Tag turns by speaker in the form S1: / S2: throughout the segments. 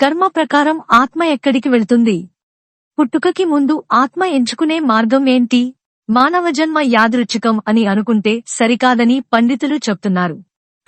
S1: కర్మ ప్రకారం ఆత్మ ఎక్కడికి వెళుతుంది? పుట్టుకకి ముందు ఆత్మ ఎంచుకునే మార్గం ఏంటి? మానవ జన్మ యాదృచ్ఛికం అని అనుకుంటే సరికాదని పండితులు చెప్తున్నారు.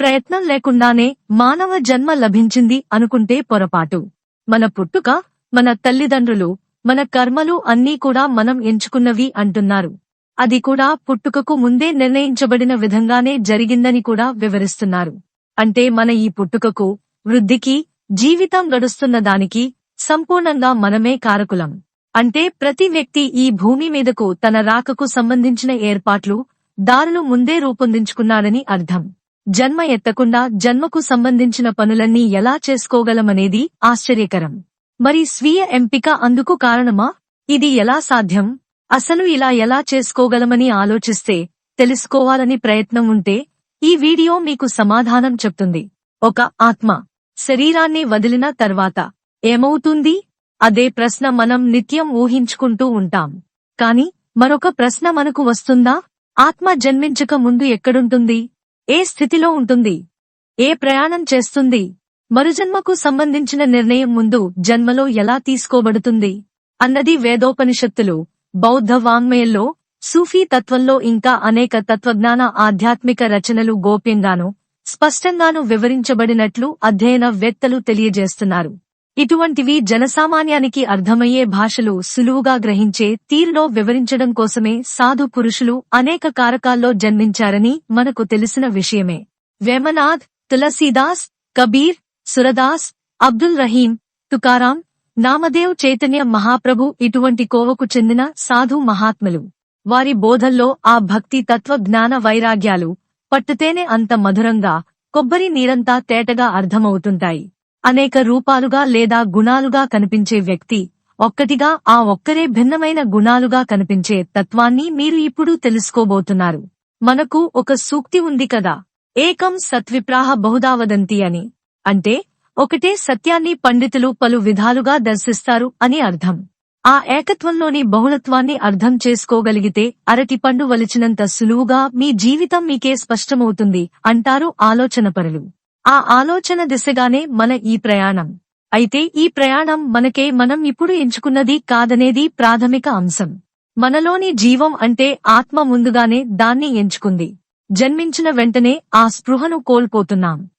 S1: ప్రయత్నం లేకుండానే మానవ జన్మ లభించింది అనుకుంటే పొరపాటు. మన పుట్టుక మన తల్లిదండ్రులు మన కర్మలు అన్నీ కూడా మనం ఎంచుకున్నవి అంటున్నారు. అది కూడా పుట్టుకకు ముందే నిర్ణయించబడిన విధంగానే జరిగిందని కూడా వివరిస్తున్నారు. అంటే మన ఈ పుట్టుకకు వృద్ధికి జీవితం గడుస్తున్న దానికి సంపూర్ణంగా మనమే కారకులం. అంటే ప్రతి వ్యక్తి ఈ భూమి మీదకు తన రాకకు సంబంధించిన ఏర్పాట్లు దారులు ముందే రూపొందించుకున్నాడని అర్థం. జన్మ ఎత్తకుండా జన్మకు సంబంధించిన పనులన్నీ ఎలా చేసుకోగలమనేది ఆశ్చర్యకరం. మరి స్వీయ ఎంపిక అందుకు కారణమా? ఇది ఎలా సాధ్యం? అసలు ఇలా ఎలా చేసుకోగలమని ఆలోచిస్తే తెలుసుకోవాలని ప్రయత్నం ఉంటే ఈ వీడియో మీకు సమాధానం చెప్తుంది. ఒక ఆత్మ. శరీరాన్ని వదిలిన తర్వాత ఏమవుతుంది? అదే ప్రశ్న మనం నిత్యం ఊహించుకుంటూ ఉంటాం. కాని మరొక ప్రశ్న మనకు వస్తుందా? ఆత్మ జన్మించక ముందు ఎక్కడుంటుంది? ఏ స్థితిలో ఉంటుంది? ఏ ప్రయాణం చేస్తుంది? మరుజన్మకు సంబంధించిన నిర్ణయం ముందు జన్మలో ఎలా తీసుకోబడుతుంది? అన్నది వేదోపనిషత్తులు బౌద్ధ వాంగ్మయంలో సూఫీ తత్వంలో ఇంకా అనేక తత్వజ్ఞాన ఆధ్యాత్మిక రచనలు గోప్యంగాను స్పష్టంగాను వివరించబడినట్లు అధ్యయన వేత్తలు తెలియజేస్తున్నారు. ఇటువంటివి జనసామాన్యానికి అర్థమయ్యే భాషలు సులువుగా గ్రహించే తీరులో వివరించడం కోసమే సాధు పురుషులు అనేక కారకాల్లో జన్మించారని మనకు తెలిసిన విషయమే. వేమనాథ్ తులసీదాస్ కబీర్ సురదాస్ అబ్దుల్ రహీం తుకారాం నామదేవ్ చైతన్య మహాప్రభు ఇటువంటి కోవకు చెందిన సాధు మహాత్ములు. వారి బోధల్లో ఆ భక్తి తత్వ జ్ఞాన వైరాగ్యాలు పట్టుతేనే అంత మధురంగా కొబ్బరి నీరంతా తేటగా అర్థమవుతుంటాయి. అనేక రూపాలుగా లేదా గుణాలుగా కనిపించే వ్యక్తి ఒక్కటిగా ఆ ఒక్కరే భిన్నమైన గుణాలుగా కనిపించే తత్వాన్ని మీరు ఇప్పుడు తెలుసుకోబోతున్నారు. మనకు ఒక సూక్తి ఉంది కదా. ఏకం సత్విప్రాహ బహుదావదంతి అని. అంటే ఒకటే సత్యాన్ని పండితులు పలు విధాలుగా దర్శిస్తారు అని అర్థం. ఆ ఏకత్వంలోని బహుళత్వాన్ని అర్థం చేసుకోగలిగితే అరటిపండు వలిచినంత సులువుగా మీ జీవితం మీకే స్పష్టమవుతుంది అంటారు ఆలోచనపరులు. ఆ ఆలోచన దిశగానే మన ఈ ప్రయాణం. అయితే ఈ ప్రయాణం మనకే మనం ఇప్పుడు ఎంచుకున్నది కాదనేది ప్రాథమిక అంశం. మనలోని జీవం అంటే ఆత్మ ముందుగానే దాన్ని ఎంచుకుంది. జన్మించిన వెంటనే ఆ స్పృహను కోల్పోతున్నాం.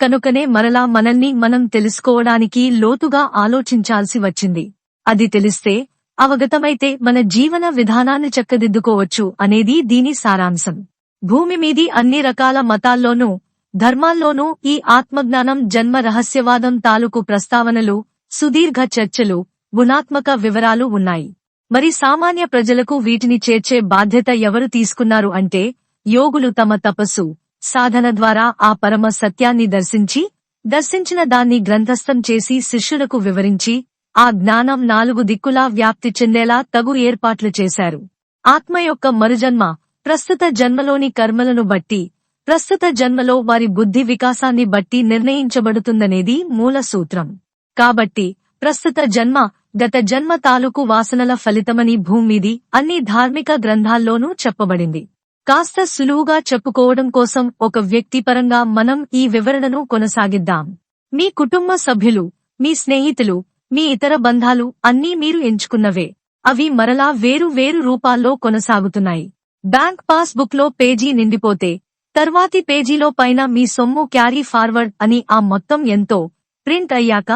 S1: కనుకనే మరలా మనల్ని మనం తెలుసుకోవడానికి లోతుగా ఆలోచించాల్సి వచ్చింది. అది తెలిస్తే అవగతమైతే మన జీవన విధానాన్ని చక్కదిద్దుకోవచ్చు అనేది దీని సారాంశం. భూమి మీది అన్ని రకాల మతాల్లోనూ ధర్మాల్లోనూ ఈ ఆత్మజ్ఞానం జన్మ రహస్యవాదం తాలూకు ప్రస్తావనలు సుదీర్ఘ చర్చలు గుణాత్మక వివరాలు ఉన్నాయి. మరి సామాన్య ప్రజలకు వీటిని చేర్చే బాధ్యత ఎవరు తీసుకున్నారు అంటే యోగులు తమ తపస్సు సాధన ద్వారా ఆ పరమ సత్యాన్ని దర్శించి దర్శించిన దాన్ని గ్రంథస్థం చేసి శిష్యులకు వివరించి ఆ జ్ఞానం నాలుగు దిక్కులా వ్యాప్తి చెందేలా తగు ఏర్పాట్లు చేశారు. ఆత్మ యొక్క మరుజన్మ ప్రస్తుత జన్మలోని కర్మలను బట్టి ప్రస్తుత జన్మలో వారి బుద్ధి వికాసాన్ని బట్టి నిర్ణయించబడుతుందనేది మూల సూత్రం. కాబట్టి ప్రస్తుత జన్మ గత జన్మ తాలూకు వాసనల ఫలితమని భూమిది అన్ని ధార్మిక గ్రంథాల్లోనూ చెప్పబడింది. కాస్త సులువుగా చెప్పుకోవడం కోసం ఒక వ్యక్తిపరంగా మనం ఈ వివరణను కొనసాగిద్దాం. మీ కుటుంబ సభ్యులు మీ స్నేహితులు మీ ఇతర బంధాలు అన్నీ మీరు ఎంచుకున్నవే. అవి మరలా వేరు వేరు రూపాల్లో కొనసాగుతున్నాయి. బ్యాంక్ పాస్ బుక్లో పేజీ నిండిపోతే తర్వాతి పేజీలో పైన మీ సొమ్ము క్యారీ ఫార్వర్డ్ అని ఆ మొత్తం ఎంతో ప్రింట్ అయ్యాక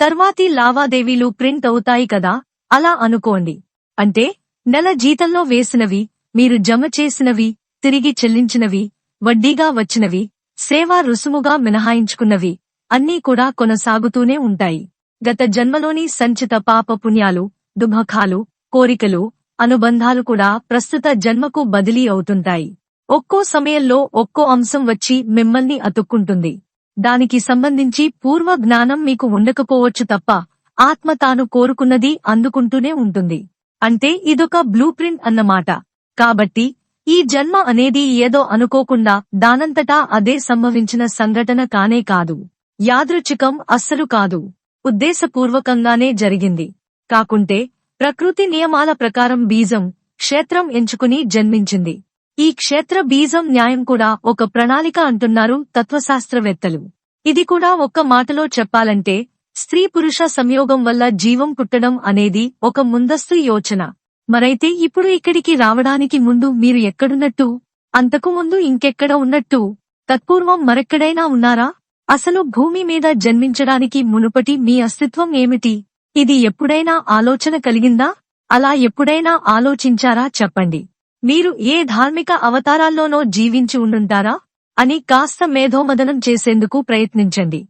S1: తర్వాతి లావాదేవీలు ప్రింట్ అవుతాయి కదా అలా అనుకోండి. అంటే నెల జీతంలో వేసినవి మీరు జమ చేసినవి తిరిగి చెల్లించినవి వడ్డీగా వచ్చినవి సేవా రుసుముగా మినహాయించుకున్నవి అన్నీ కూడా కొనసాగుతూనే ఉంటాయి. గత జన్మలోని సంచిత పాపపుణ్యాలు పుణ్యాలు కోరికలు అనుబంధాలు కూడా ప్రస్తుత జన్మకు బదిలీ అవుతుంటాయి. ఒక్కో సమయంలో ఒక్కో అంశం వచ్చి మిమ్మల్ని అతుక్కుంటుంది. దానికి సంబంధించి పూర్వ జ్ఞానం మీకు ఉండకపోవచ్చు తప్ప ఆత్మ తాను కోరుకున్నది అందుకుంటూనే ఉంటుంది. అంటే ఇదొక బ్లూ ప్రింట్ అన్నమాట. కాబట్టి ఈ జన్మ అనేది ఏదో అనుకోకుండా దానంతటా అదే సంభవించిన సంఘటన కానే కాదు. యాదృచ్ఛికం అస్సలు కాదు. ఉద్దేశపూర్వకంగానే జరిగింది. కాకుంటే ప్రకృతి నియమాల ప్రకారం బీజం క్షేత్రం ఎంచుకుని జన్మించింది. ఈ క్షేత్ర బీజం న్యాయం కూడా ఒక ప్రణాళిక అంటున్నారు తత్వశాస్త్రవేత్తలు. ఇది కూడా ఒక్క మాటలో చెప్పాలంటే స్త్రీ పురుష సంయోగం వల్ల జీవం పుట్టడం అనేది ఒక ముందస్తు యోచన. మరైతే ఇప్పుడు ఇక్కడికి రావడానికి ముందు మీరు ఎక్కడున్నట్టు? అంతకు ముందు ఇంకెక్కడ ఉన్నట్టు? తత్పూర్వం మరెక్కడైనా ఉన్నారా? అసలు భూమి మీద జన్మించడానికి మునుపటి మీ అస్తిత్వం ఏమిటి? ఇది ఎప్పుడైనా ఆలోచన కలిగిందా? అలా ఎప్పుడైనా ఆలోచించారా? చెప్పండి. మీరు ఏ ధార్మిక అవతారాల్లోనో జీవించి ఉండుంటారా? అని కాస్త మేధోమదనం చేసేందుకు ప్రయత్నించండి.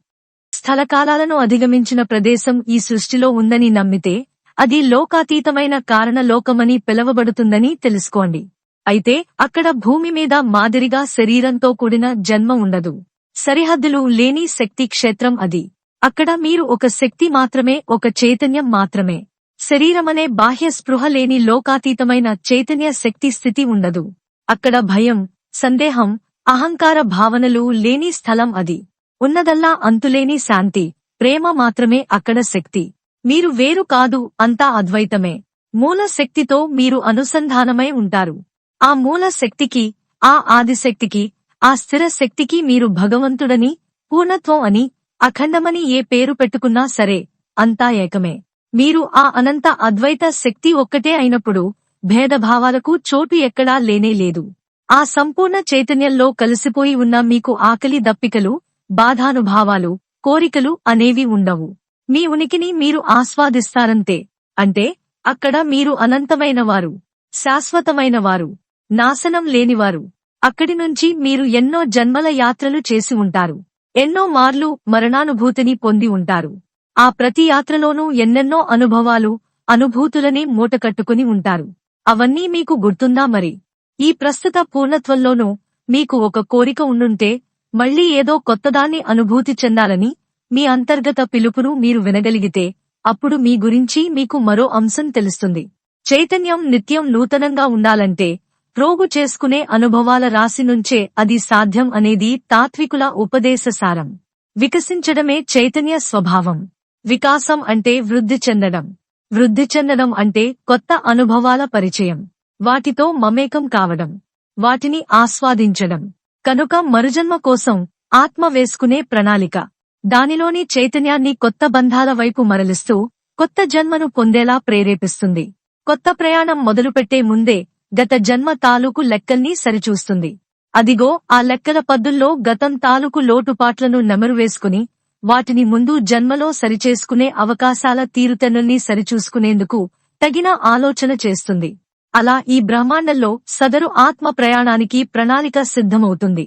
S1: స్థలకాలాలను అధిగమించిన ప్రదేశం ఈ సృష్టిలో ఉందని నమ్మితే అది లోకాతీతమైన కారణలోకమని పిలవబడుతుందని తెలుసుకోండి. అయితే అక్కడ భూమి మీద మాదిరిగా శరీరంతో కూడిన జన్మ ఉండదు. సరిహద్దులు లేని శక్తి క్షేత్రం అది. అక్కడ మీరు ఒక శక్తి మాత్రమే ఒక చైతన్యం మాత్రమే. శరీరమనే బాహ్య స్పృహ లేని లోకాతీతమైన చైతన్య శక్తి స్థితి ఉండదు. అక్కడ భయం సందేహం అహంకార భావనలు లేని స్థలం అది. ఉన్నదల్లా అంతులేని శాంతి ప్రేమ మాత్రమే అక్కడ శక్తి. మీరు వేరు కాదు అంతా అద్వైతమే. మూల శక్తితో మీరు అనుసంధానమై ఉంటారు. ఆ మూల శక్తికి ఆ ఆదిశక్తికి ఆ స్థిర శక్తికి మీరు భగవంతుడని పూర్ణత్వం అని అఖండమని ఏ పేరు పెట్టుకున్నా సరే అంతా ఏకమే. మీరు ఆ అనంత అద్వైత శక్తి ఒక్కటే అయినప్పుడు భేదభావాలకు చోటు ఎక్కడా లేనే లేదు. ఆ సంపూర్ణ చైతన్యంలో కలిసిపోయి ఉన్న మీకు ఆకలి దప్పికలు బాధానుభావాలు కోరికలు అనేవి ఉండవు. మీ ఉనికిని మీరు ఆస్వాదిస్తారంతే. అంటే అక్కడ మీరు అనంతమైనవారు శాశ్వతమైనవారు నాశనం లేనివారు. అక్కడి నుంచి మీరు ఎన్నో జన్మల యాత్రలు చేసి ఉంటారు. ఎన్నో మార్లు మరణానుభూతిని పొంది ఉంటారు. ఆ ప్రతి యాత్రలోనూ ఎన్నెన్నో అనుభవాలు అనుభూతులని మూటకట్టుకుని ఉంటారు. అవన్నీ మీకు గుర్తుందా మరి? ఈ ప్రస్తుత పూర్ణత్వంలోనూ మీకు ఒక కోరిక ఉండుంటే మళ్ళీ ఏదో కొత్తదాన్ని అనుభూతి చెందాలని మీ అంతర్గత పిలుపును మీరు వినగలిగితే అప్పుడు మీ గురించి మీకు మరో అంశం తెలుస్తుంది. చైతన్యం నిత్యం నూతనంగా ఉండాలంటే ప్రోగు చేసుకునే అనుభవాల రాశి నుంచే అది సాధ్యం అనేది తాత్వికుల ఉపదేశసారం వికసించడమే చైతన్య స్వభావం. వికాసం అంటే వృద్ధి చెందడం. వృద్ధి చెందడం అంటే కొత్త అనుభవాల పరిచయం. వాటితో మమేకం కావడం. వాటిని ఆస్వాదించడం. కనుక మరుజన్మ కోసం ఆత్మ వేసుకునే ప్రణాళిక. దానిలోని చైతన్యాన్ని కొత్త బంధాల వైపు మరలిస్తూ కొత్త జన్మను పొందేలా ప్రేరేపిస్తుంది. కొత్త ప్రయాణం మొదలుపెట్టే ముందే గత జన్మ తాలూకు లెక్కల్ని సరిచూస్తుంది. అదిగో ఆ లెక్కల పద్దుల్లో గతం తాలూకు లోటుపాట్లను నెమరు వేసుకుని వాటిని ముందు జన్మలో సరిచేసుకునే అవకాశాల తీరుతెన్నుల్ని సరిచూసుకునేందుకు తగిన ఆలోచన చేస్తుంది. అలా ఈ బ్రహ్మాండంలో సదరు ఆత్మ ప్రయాణానికి ప్రణాళిక సిద్ధమవుతుంది.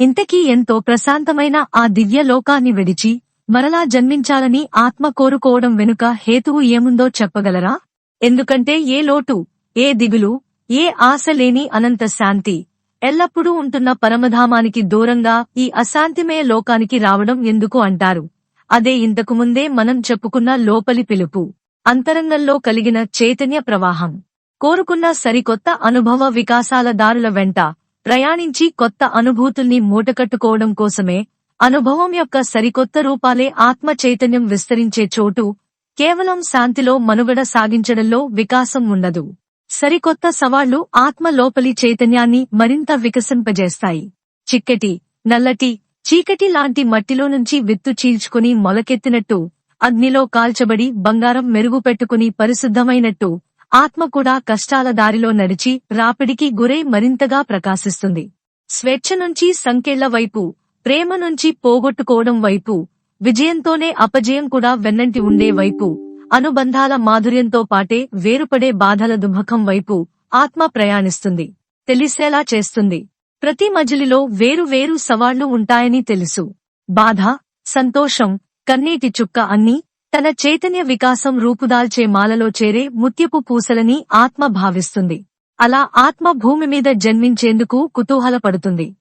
S1: ఇంతకీ ఎంతో ప్రశాంతమైన ఆ దివ్య లోకాన్ని విడిచి మరలా జన్మించాలని ఆత్మ కోరుకోవడం వెనుక హేతువు ఏముందో చెప్పగలరా? ఎందుకంటే ఏ లోటు ఏ దిగులు ఏ ఆశ లేని అనంత శాంతి. ఎల్లప్పుడూ ఉంటున్న పరమధామానికి దూరంగా ఈ అశాంతిమయ లోకానికి రావడం ఎందుకు అంటారు? అదే ఇంతకు ముందే మనం చెప్పుకున్న లోపలి పిలుపు. అంతరంగంలో కలిగిన చైతన్య ప్రవాహం. కోరుకున్న సరికొత్త అనుభవ వికాసాల దారుల వెంట ప్రయాణించి కొత్త అనుభూతుల్ని మూటకట్టుకోవడం కోసమే అనుభవం యొక్క సరికొత్త రూపాలే ఆత్మ చైతన్యం విస్తరించే చోటు. కేవలం శాంతిలో మనుగడ సాగించడంలో వికాసం ఉండదు. సరికొత్త సవాళ్ళు ఆత్మ లోపలి చైతన్యాన్ని మరింత వికసింపజేస్తాయి. చిక్కటి నల్లటి చీకటి లాంటి మట్టిలో నుంచి విత్తు చీల్చుకుని మొలకెత్తినట్టు అగ్నిలో కాల్చబడి బంగారం మెరుగుపెట్టుకుని పరిశుద్ధమైనట్టు ఆత్మ కూడా కష్టాల దారిలో నడిచి రాపిడికి గురై మరింతగా ప్రకాశిస్తుంది. స్వేచ్ఛ నుంచి సంకెళ్ళ వైపు ప్రేమ నుంచి పోగొట్టుకోవడం వైపు విజయంతోనే అపజయం కూడా వెన్నంటి ఉండే వైపు అనుబంధాల మాధుర్యంతో పాటే వేరుపడే బాధల దుమఖం వైపు ఆత్మ ప్రయాణిస్తుంది తెలిసేలా చేస్తుంది. ప్రతి మజిలిలో వేరు వేరు సవాళ్ళు ఉంటాయని తెలుసు. బాధ సంతోషం కన్నీటి చుక్క అన్నీ తన చైతన్య వికాసం రూపుదాల్చే మాలలో చేరే ముత్యపు పూసలని ఆత్మ భావిస్తుంది. అలా ఆత్మ భూమి మీద జన్మించేందుకు కుతూహలపడుతుంది.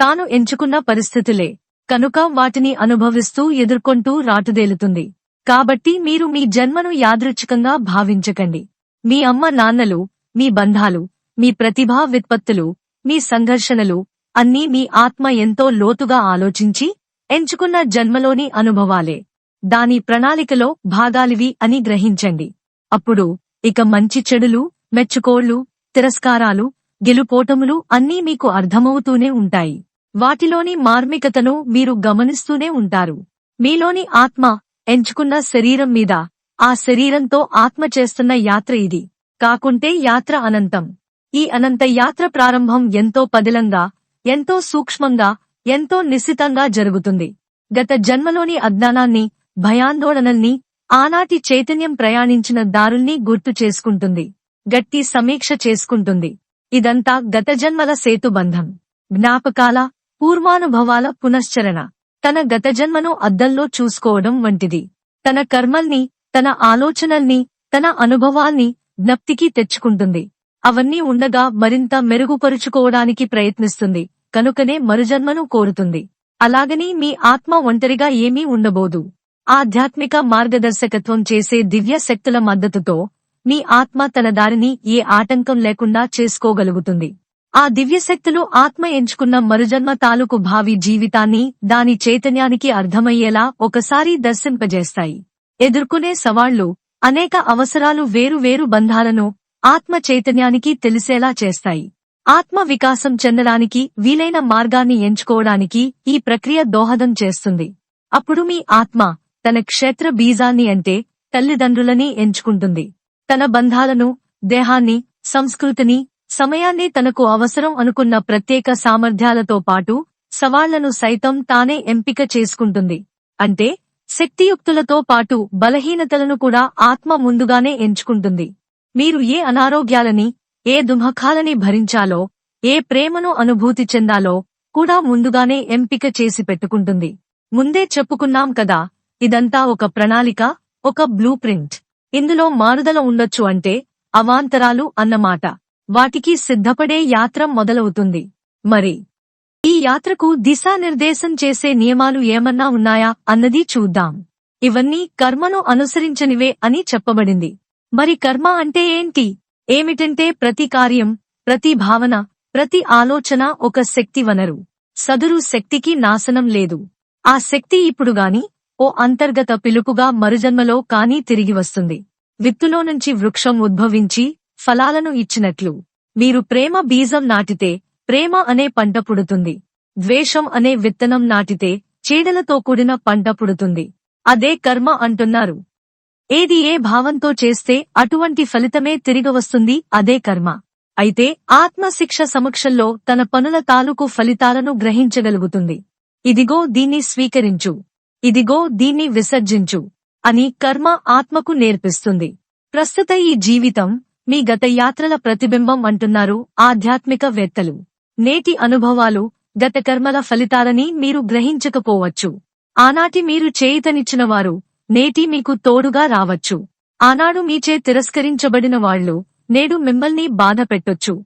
S1: తాను ఎంచుకున్న పరిస్థితులే కనుక వాటిని అనుభవిస్తూ ఎదుర్కొంటూ రాటుదేలుతుంది. కాబట్టి మీరు మీ జన్మను యాదృచ్ఛికంగా భావించకండి. మీ అమ్మ నాన్నలు మీ బంధాలు మీ ప్రతిభా విత్పత్తులు మీ సంఘర్షణలు అన్నీ మీ ఆత్మ ఎంతో లోతుగా ఆలోచించి ఎంచుకున్న జన్మలోని అనుభవాలే. దాని ప్రణాళికలో భాగాలివి అని గ్రహించండి. అప్పుడు ఇక మంచి చెడులు మెచ్చుకోళ్ళు తిరస్కారాలు గెలుపోటములు అన్నీ మీకు అర్థమవుతూనే ఉంటాయి. వాటిలోని మార్మికతను మీరు గమనిస్తూనే ఉంటారు. మీలోని ఆత్మ ఎంచుకున్న శరీరం మీద. ఆ శరీరంతో ఆత్మ చేస్తున్న యాత్ర ఇది. కాకుంటే యాత్ర అనంతం. ఈ అనంత యాత్ర ప్రారంభం ఎంతో పదిలంగా ఎంతో సూక్ష్మంగా ఎంతో నిశ్చితంగా జరుగుతుంది. గత జన్మలోని అజ్ఞానాన్ని భయాందోళనల్ని ఆనాటి చైతన్యం ప్రయాణించిన దారుల్ని గుర్తు చేసుకుంటుంది. గట్టి సమీక్ష చేసుకుంటుంది. ఇదంతా గత జన్మల సేతుబంధం. జ్ఞాపకాల పూర్వానుభవాల పునశ్చరణ. తన గత జన్మను అద్దంలో చూసుకోవడం వంటిది. తన కర్మల్ని తన ఆలోచనల్ని తన అనుభవాల్ని జ్ఞప్తికి తెచ్చుకుంటుంది. అవన్నీ ఉండగా మరింత మెరుగుపరుచుకోవడానికి ప్రయత్నిస్తుంది కనుకనే మరుజన్మను కోరుతుంది. అలాగని మీ ఆత్మ ఒంటరిగా ఏమీ ఉండబోదు. ఆధ్యాత్మిక మార్గదర్శకత్వం చేసే దివ్య శక్తుల మద్దతుతో మీ ఆత్మ తన దారిని ఏ ఆటంకం లేకుండా చేసుకోగలుగుతుంది. ఆ దివ్యశక్తులు ఆత్మ ఎంచుకున్న మరుజన్మ తాలూకు భావి జీవితాన్ని దాని చైతన్యానికి అర్థమయ్యేలా ఒకసారి దర్శింపజేస్తాయి. ఎదుర్కొనే సవాళ్ళు అనేక అవసరాలు వేరు వేరు బంధాలను ఆత్మ చైతన్యానికి తెలిసేలా చేస్తాయి. ఆత్మ వికాసం చెందడానికి వీలైన మార్గాన్ని ఎంచుకోవడానికి ఈ ప్రక్రియ దోహదం చేస్తుంది. అప్పుడు మీ ఆత్మ తన క్షేత్ర బీజాన్ని అంటే తల్లిదండ్రులని ఎంచుకుంటుంది. తన బంధాలను దేహాన్ని సంస్కృతిని సమయాన్ని తనకు అవసరం అనుకున్న ప్రత్యేక సామర్థ్యాలతో పాటు సవాళ్ళను సైతం తానే ఎంపిక చేసుకుంటుంది. అంటే శక్తియుక్తులతో పాటు బలహీనతలను కూడా ఆత్మ ముందుగానే ఎంచుకుంటుంది. మీరు ఏ అనారోగ్యాలని ఏ దుమఖాలని భరించాలో ఏ ప్రేమను అనుభూతి చెందాలో కూడా ముందుగానే ఎంపిక చేసి పెట్టుకుంటుంది. ముందే చెప్పుకున్నాం కదా ఇదంతా ఒక ప్రణాళిక ఒక బ్లూ ప్రింట్. ఇందులో మారుదల ఉండొచ్చు అంటే అవాంతరాలు అన్నమాట. వాటికి సిద్ధపడే యాత్ర మొదలవుతుంది. మరి ఈ యాత్రకు దిశానిర్దేశం చేసే నియమాలు ఏమన్నా ఉన్నాయా అన్నది చూద్దాం. ఇవన్నీ కర్మను అనుసరించనివే అని చెప్పబడింది. మరి కర్మ అంటే ఏంటి? ఏమిటంటే ప్రతి కార్యం ప్రతి భావన ప్రతి ఆలోచన ఒక శక్తి వనరు. సదురు శక్తికి నాశనం లేదు. ఆ శక్తి ఇప్పుడు గాని ఓ అంతర్గత పిలుపుగా మరుజన్మలో కానీ తిరిగి వస్తుంది. విత్తులో నుంచి వృక్షం ఉద్భవించి ఫలాలను ఇచ్చినట్లు. మీరు ప్రేమ బీజం నాటితే ప్రేమ అనే పంట పుడుతుంది. ద్వేషం అనే విత్తనం నాటితే చీడలతో కూడిన పంట పుడుతుంది. అదే కర్మ అంటున్నారు. ఏది ఏ భావంతో చేస్తే అటువంటి ఫలితమే తిరిగి వస్తుంది అదే కర్మ. అయితే ఆత్మశిక్ష సమక్షంలో తన పనుల తాలూకు ఫలితాలను గ్రహించగలుగుతుంది. ఇదిగో దీన్ని స్వీకరించు. ఇదిగో దీన్ని విసర్జించు. అని కర్మ ఆత్మకు నేర్పిస్తుంది. ప్రస్తుత ఈ జీవితం మీ గత యాత్రల ప్రతిబింబం అంటున్నారు ఆధ్యాత్మిక వేత్తలు. నేటి అనుభవాలు గత కర్మల ఫలితాలని మీరు గ్రహించకపోవచ్చు. ఆనాటి మీరు చేయితనిచ్చిన వారు నేటి మీకు తోడుగా రావచ్చు. ఆనాడు మీచే తిరస్కరించబడిన వాళ్ళు నేడు మిమ్మల్ని బాధ పెట్టొచ్చు.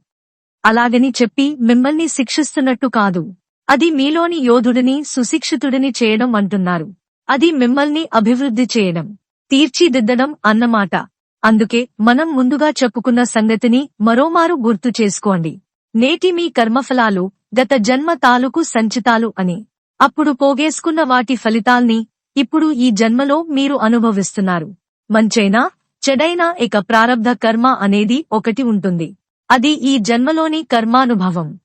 S1: అలాగని చెప్పి మిమ్మల్ని శిక్షిస్తున్నట్టు కాదు. అది మీలోని యోధుడిని సుశిక్షితుడిని చేయడం అంటున్నారు. అది మిమ్మల్ని అభివృద్ధి చేయడం. తీర్చిదిద్దడం అన్నమాట. అందుకే మనం ముందుగా చెప్పుకున్న సంగతిని మరోమారు గుర్తు చేసుకోండి. నేటి మీ కర్మఫలాలు గత జన్మ తాలూకు సంచితాలు అని. అప్పుడు పోగేసుకున్న వాటి ఫలితాల్ని ఇప్పుడు ఈ జన్మలో మీరు అనుభవిస్తున్నారు. మంచైనా చెడైనా ఇక ప్రారబ్ధ కర్మ అనేది ఒకటి ఉంటుంది. అది ఈ జన్మలోని కర్మానుభవం.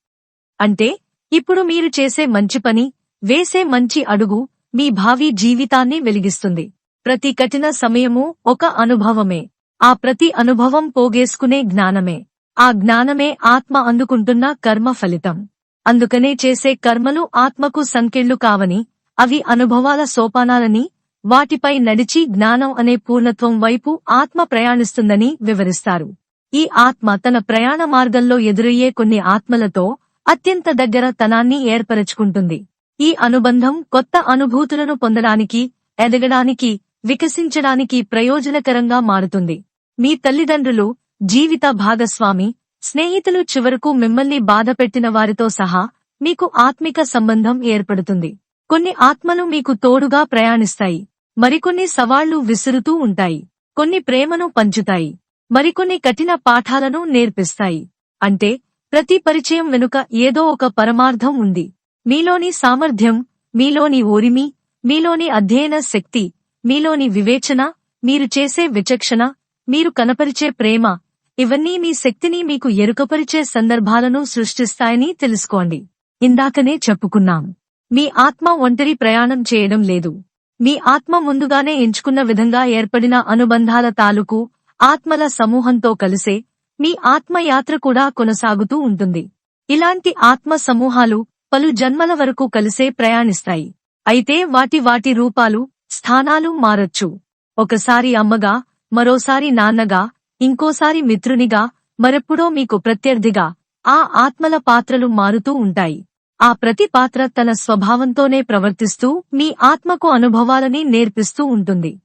S1: అంటే ఇప్పుడు మీరు చేసే మంచి పని వేసే మంచి అడుగు మీ భావి జీవితాన్ని వెలిగిస్తుంది. ప్రతి కఠిన సమయము ఒక అనుభవమే. ఆ ప్రతి అనుభవం పోగేసుకునే జ్ఞానమే. ఆ జ్ఞానమే ఆత్మ అందుకుంటున్న కర్మ ఫలితం. అందుకనే చేసే కర్మలు ఆత్మకు సంకెళ్ళు కావని అవి అనుభవాల సోపానాలని వాటిపై నడిచి జ్ఞానం అనే పూర్ణత్వం వైపు ఆత్మ ప్రయాణిస్తుందని వివరిస్తారు. ఈ ఆత్మ తన ప్రయాణ మార్గంలో ఎదురయ్యే కొన్ని ఆత్మలతో అత్యంత దగ్గర తనాన్ని ఏర్పరచుకుంటుంది. ఈ అనుబంధం కొత్త అనుభూతులను పొందడానికి ఎదగడానికి వికసించడానికి ప్రయోజనకరంగా మారుతుంది. మీ తల్లిదండ్రులు జీవిత భాగస్వామి స్నేహితులు చివరకు మిమ్మల్ని బాధపెట్టిన వారితో సహా మీకు ఆత్మిక సంబంధం ఏర్పడుతుంది. కొన్ని ఆత్మలు మీకు తోడుగా ప్రయాణిస్తాయి. మరికొన్ని సవాళ్ళు విసురుతూ ఉంటాయి. కొన్ని ప్రేమను పంచుతాయి. మరికొన్ని కఠిన పాఠాలను నేర్పిస్తాయి. అంటే ప్రతి పరిచయం వెనుక ఏదో ఒక పరమార్థం ఉంది. మీలోని సామర్థ్యం మీలోని ఓరిమి మీలోని అధ్యయన శక్తి మీలోని వివేచన మీరు చేసే విచక్షణ మీరు కనపరిచే ప్రేమ ఇవన్నీ మీ శక్తిని మీకు ఎరుకపరిచే సందర్భాలను సృష్టిస్తాయని తెలుసుకోండి. ఇందాకనే చెప్పుకున్నాం. మీ ఆత్మ ఒంటరి ప్రయాణం చేయడం లేదు. మీ ఆత్మ ముందుగానే ఎంచుకున్న విధంగా ఏర్పడిన అనుబంధాల తాలూకు ఆత్మల సమూహంతో కలిసే మీ ఆత్మయాత్ర కూడా కొనసాగుతూ ఉంటుంది. ఇలాంటి ఆత్మ సమూహాలు పలు జన్మల వరకు కలిసే ప్రయాణిస్తాయి. అయితే వాటి వాటి రూపాలు స్థానాలు మారొచ్చు. ఒకసారి అమ్మగా మరోసారి నాన్నగా ఇంకోసారి మిత్రునిగా మరెప్పుడో మీకు ప్రత్యర్థిగా ఆ ఆత్మల పాత్రలు మారుతూ ఉంటాయి. ఆ ప్రతి పాత్ర తన స్వభావంతోనే ప్రవర్తిస్తూ మీ ఆత్మకు అనుభవాలని నేర్పిస్తూ ఉంటుంది.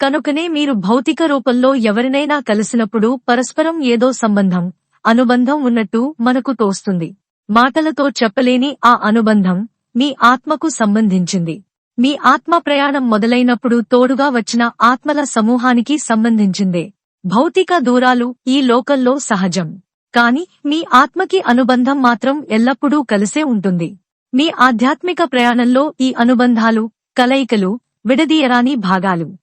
S1: కనుకనే మీరు భౌతిక రూపంలో ఎవరినైనా కలిసినప్పుడు పరస్పరం ఏదో సంబంధం అనుబంధం ఉన్నట్టు మనకు తోస్తుంది. మాటలతో చెప్పలేని ఆ అనుబంధం మీ ఆత్మకు సంబంధించింది. మీ ఆత్మ ప్రయాణం మొదలైనప్పుడు తోడుగా వచ్చిన ఆత్మల సమూహానికి సంబంధించిందే. భౌతిక దూరాలు ఈ లోకల్లో సహజం. కాని మీ ఆత్మకి అనుబంధం మాత్రం ఎల్లప్పుడూ కలిసే ఉంటుంది. మీ ఆధ్యాత్మిక ప్రయాణంలో ఈ అనుబంధాలు కలయికలు విడదీయరాని భాగాలు.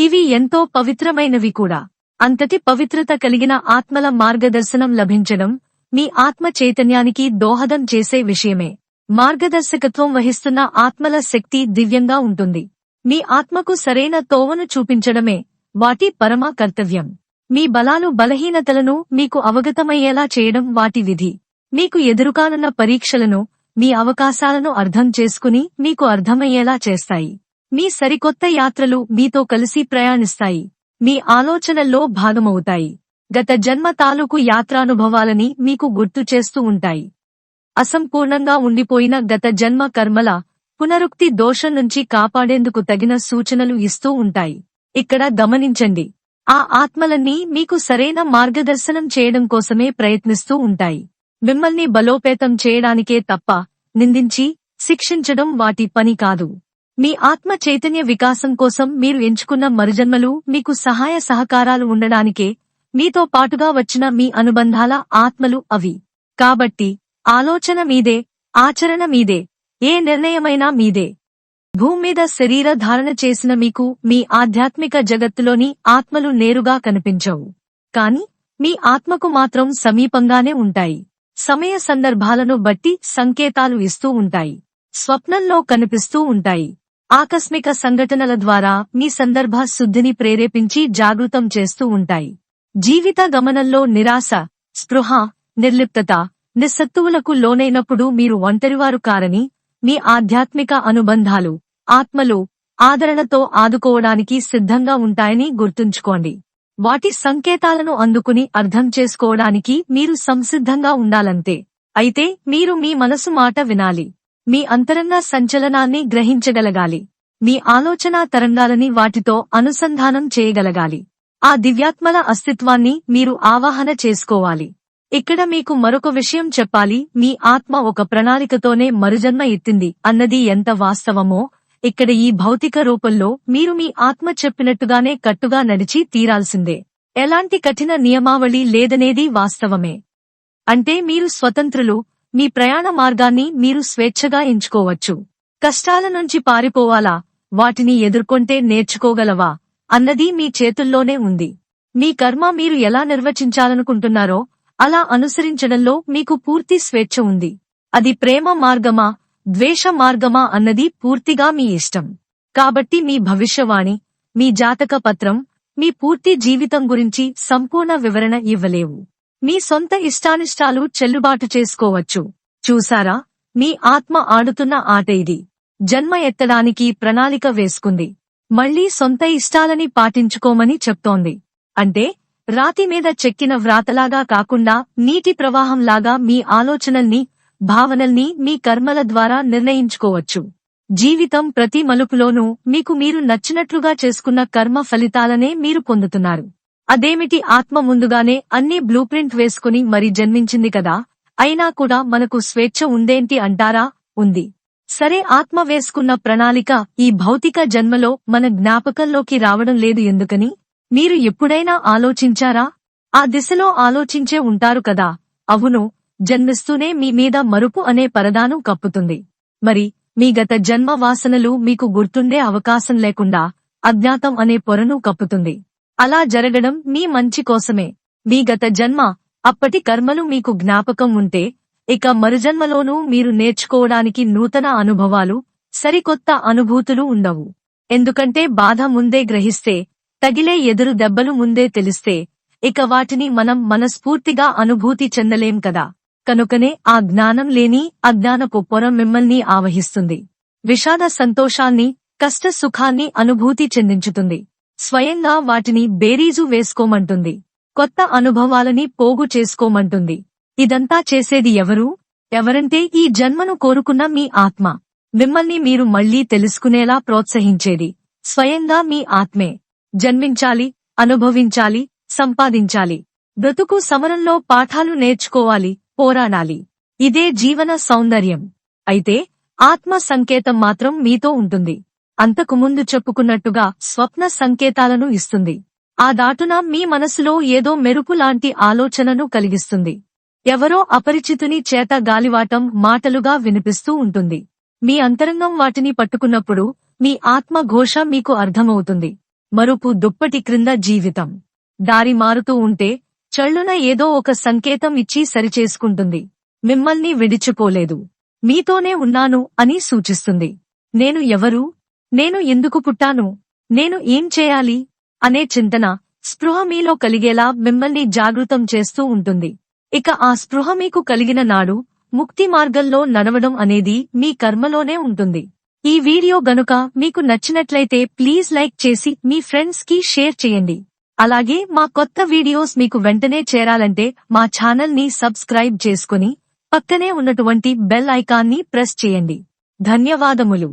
S1: ఇవి ఎంతో పవిత్రమైనవి కూడా. అంతటి పవిత్రత కలిగిన ఆత్మల మార్గదర్శనం లభించడం మీ ఆత్మ చైతన్యానికి దోహదం చేసే విషయమే. మార్గదర్శకత్వం వహిస్తున్న ఆత్మల శక్తి దివ్యంగా ఉంటుంది. మీ ఆత్మకు సరైన తోవను చూపించడమే వాటి పరమ కర్తవ్యం మీ బలాలు బలహీనతలను మీకు అవగతమయ్యేలా చేయడం వాటి విధి. మీకు ఎదురుకానున్న పరీక్షలను మీ అవకాశాలను అర్థం చేసుకుని మీకు అర్థమయ్యేలా చేస్తాయి. మీ సరికొత్త యాత్రలు మీతో కలిసి ప్రయాణిస్తాయి. మీ ఆలోచనల్లో భాగమవుతాయి. గత జన్మ తాలూకు యాత్రానుభవాలని మీకు గుర్తు చేస్తూ ఉంటాయి. అసంపూర్ణంగా ఉండిపోయిన గత జన్మ కర్మల పునరుక్తి దోషం నుంచి కాపాడేందుకు తగిన సూచనలు ఇస్తూ ఉంటాయి. ఇక్కడ గమనించండి. ఆ ఆత్మలన్నీ మీకు సరైన మార్గదర్శనం చేయడం కోసమే ప్రయత్నిస్తూ ఉంటాయి. మిమ్మల్ని బలోపేతం చేయడానికే తప్ప నిందించి శిక్షించడం వాటి పని కాదు. మీ ఆత్మ చైతన్య వికాసం కోసం మీరు ఎంచుకున్న మరుజన్మలు మీకు సహాయ సహకారాలు ఉండడానికే మీతో పాటుగా వచ్చిన మీ అనుబంధాల ఆత్మలు అవి. కాబట్టి ఆలోచన మీదే ఆచరణ మీదే ఏ నిర్ణయమైనా మీదే. భూమ్మీద శరీర ధారణ చేసిన మీకు మీ ఆధ్యాత్మిక జగత్తులోని ఆత్మలు నేరుగా కనిపించవు. కాని మీ ఆత్మకు మాత్రం సమీపంగానే ఉంటాయి. సమయ సందర్భాలను బట్టి సంకేతాలు ఇస్తూ ఉంటాయి. స్వప్నంలో కనిపిస్తూ ఉంటాయి. ఆకస్మిక సంఘటనల ద్వారా మీ సందర్భ శుద్ధిని ప్రేరేపించి జాగృతం చేస్తూ ఉంటాయి. జీవిత గమనంలో నిరాశ స్పృహ నిర్లిప్తత నిస్సత్తువులకు లోనైనప్పుడు మీరు ఒంటరివారు కారని మీ ఆధ్యాత్మిక అనుబంధాలు ఆత్మలు ఆదరణతో ఆదుకోవడానికి సిద్ధంగా ఉంటాయని గుర్తుంచుకోండి. వాటి సంకేతాలను అందుకుని అర్థం చేసుకోవడానికి మీరు సంసిద్ధంగా ఉండాలంతే. అయితే మీరు మీ మనసు మాట వినాలి. మీ అంతరంగ సంచలనాన్ని గ్రహించగలగాలి. మీ ఆలోచనా తరంగాలని వాటితో అనుసంధానం చేయగలగాలి. ఆ దివ్యాత్మల అస్తిత్వాన్ని మీరు ఆవాహన చేసుకోవాలి. ఇక్కడ మీకు మరొక విషయం చెప్పాలి. మీ ఆత్మ ఒక ప్రణాళికతోనే మరుజన్మ ఎత్తింది అన్నది ఎంత వాస్తవమో? ఇక్కడ ఈ భౌతిక రూపంలో మీరు మీ ఆత్మ చెప్పినట్టుగానే కట్టుగా నడిచి తీరాల్సిందే. ఎలాంటి కఠిన నియమావళి లేదనేది వాస్తవమే. అంటే మీరు స్వతంత్రులు మీ ప్రయాణ మార్గాన్ని మీరు స్వేచ్ఛగా ఎంచుకోవచ్చు. కష్టాల నుంచి పారిపోవాలా? వాటిని ఎదుర్కొంటే నేర్చుకోగలవా? అన్నది మీ చేతుల్లోనే ఉంది. మీ కర్మ మీరు ఎలా నిర్వచించాలనుకుంటున్నారో అలా అనుసరించడంలో మీకు పూర్తి స్వేచ్ఛ ఉంది. అది ప్రేమ మార్గమా ద్వేష మార్గమా అన్నది పూర్తిగా మీ ఇష్టం. కాబట్టి మీ భవిష్యవాణి మీ జాతక పత్రం మీ పూర్తి జీవితం గురించి సంపూర్ణ వివరణ ఇవ్వలేవు. మీ సొంత ఇష్టానిష్టాలు చెల్లుబాటు చేసుకోవచ్చు. చూసారా? మీ ఆత్మ ఆడుతున్న ఆట ఇది. జన్మ ఎత్తడానికి ప్రణాళిక వేసుకుంది. మళ్ళీ సొంత ఇష్టాలని పాటించుకోమని చెప్తోంది. అంటే రాతి మీద చెక్కిన వ్రాతలాగా కాకుండా నీటి ప్రవాహంలాగా మీ ఆలోచనల్ని భావనల్ని మీ కర్మల ద్వారా నిర్ణయించుకోవచ్చు. జీవితం ప్రతి మలుపులోనూ మీకు మీరు నచ్చినట్లుగా చేసుకున్న కర్మ ఫలితాలనే మీరు పొందుతున్నారు. అదేమిటి ఆత్మ ముందుగానే అన్ని బ్లూ ప్రింట్ వేసుకుని మరి జన్మించింది కదా? అయినా కూడా మనకు స్వేచ్ఛ ఉందేంటి అంటారా? ఉంది. సరే ఆత్మ వేసుకున్న ప్రణాళిక ఈ భౌతిక జన్మలో మన జ్ఞాపకంలోకి రావడం లేదు ఎందుకని? మీరు ఎప్పుడైనా ఆలోచించారా? ఆ దిశలో ఆలోచించే ఉంటారు కదా. అవును జన్మిస్తూనే మీ మీద మరుపు అనే పరదాను కప్పుతుంది. మరి మీ గత జన్మ వాసనలు మీకు గుర్తుండే అవకాశం లేకుండా అజ్ఞాతం అనే పొరను కప్పుతుంది. అలా జరగడం మీ మంచి కోసమే. మీ గత జన్మ అప్పటి కర్మలు మీకు జ్ఞాపకం ఉంటే ఇక మరుజన్మలోనూ మీరు నేర్చుకోవడానికి నూతన అనుభవాలు సరికొత్త అనుభూతులు ఉండవు. ఎందుకంటే బాధ ముందే గ్రహిస్తే తగిలే ఎదురు దెబ్బలు ముందే తెలిస్తే ఇక వాటిని మనం మనస్ఫూర్తిగా అనుభూతి చెందలేం కదా. కనుకనే ఆ జ్ఞానం లేని అజ్ఞానపు పొర మిమ్మల్ని ఆవహిస్తుంది. విషాద సంతోషాన్ని కష్ట సుఖాన్ని అనుభూతి చెందించుతుంది. స్వయంగా వాటిని బేరీజు వేసుకోమంటుంది. కొత్త అనుభవాలని పోగు చేసుకోమంటుంది. ఇదంతా చేసేది ఎవరు? ఎవరంటే ఈ జన్మను కోరుకున్న మీ ఆత్మ. మిమ్మల్ని మీరు మళ్ళీ తెలుసుకునేలా ప్రోత్సహించేది. స్వయంగా మీ ఆత్మే. జన్మించాలి అనుభవించాలి సంపాదించాలి. బ్రతుకు సమరంలో పాఠాలు నేర్చుకోవాలి పోరాడాలి. ఇదే జీవన సౌందర్యం. అయితే ఆత్మ సంకేతం మాత్రం మీతో ఉంటుంది. అంతకు ముందు చెప్పుకున్నట్టుగా స్వప్న సంకేతాలను ఇస్తుంది. ఆ దాటున మీ మనసులో ఏదో మెరుపు లాంటి ఆలోచనను కలిగిస్తుంది. ఎవరో అపరిచితుని చేత గాలివాటం మాటలుగా వినిపిస్తూ ఉంటుంది. మీ అంతరంగం వాటిని పట్టుకున్నప్పుడు మీ ఆత్మ ఘోష మీకు అర్థమవుతుంది. మరుపు దుప్పటి క్రింద జీవితం. దారి మారుతూ ఉంటే చళ్ళున ఏదో ఒక సంకేతం ఇచ్చి సరిచేసుకుంటుంది. మిమ్మల్ని విడిచిపోలేదు. మీతోనే ఉన్నాను అని సూచిస్తుంది. నేను ఎవరు? నేను ఎందుకు పుట్టాను? నేను ఏం చేయాలి? అనే చింతన స్పృహ మీలో కలిగేలా మిమ్మల్ని జాగృతం చేస్తూ ఉంటుంది. ఇక ఆ స్పృహ మీకు కలిగిన నాడు ముక్తి మార్గంలో నడవడం అనేది మీ కర్మలోనే ఉంటుంది. ఈ వీడియో గనుక మీకు నచ్చినట్లయితే ప్లీజ్ లైక్ చేసి మీ ఫ్రెండ్స్కి షేర్ చేయండి. అలాగే మా కొత్త వీడియోస్ మీకు వెంటనే చేరాలంటే మా ఛానల్ని సబ్స్క్రైబ్ చేసుకుని పక్కనే ఉన్నటువంటి బెల్ ఐకాన్ని ప్రెస్ చేయండి. ధన్యవాదములు.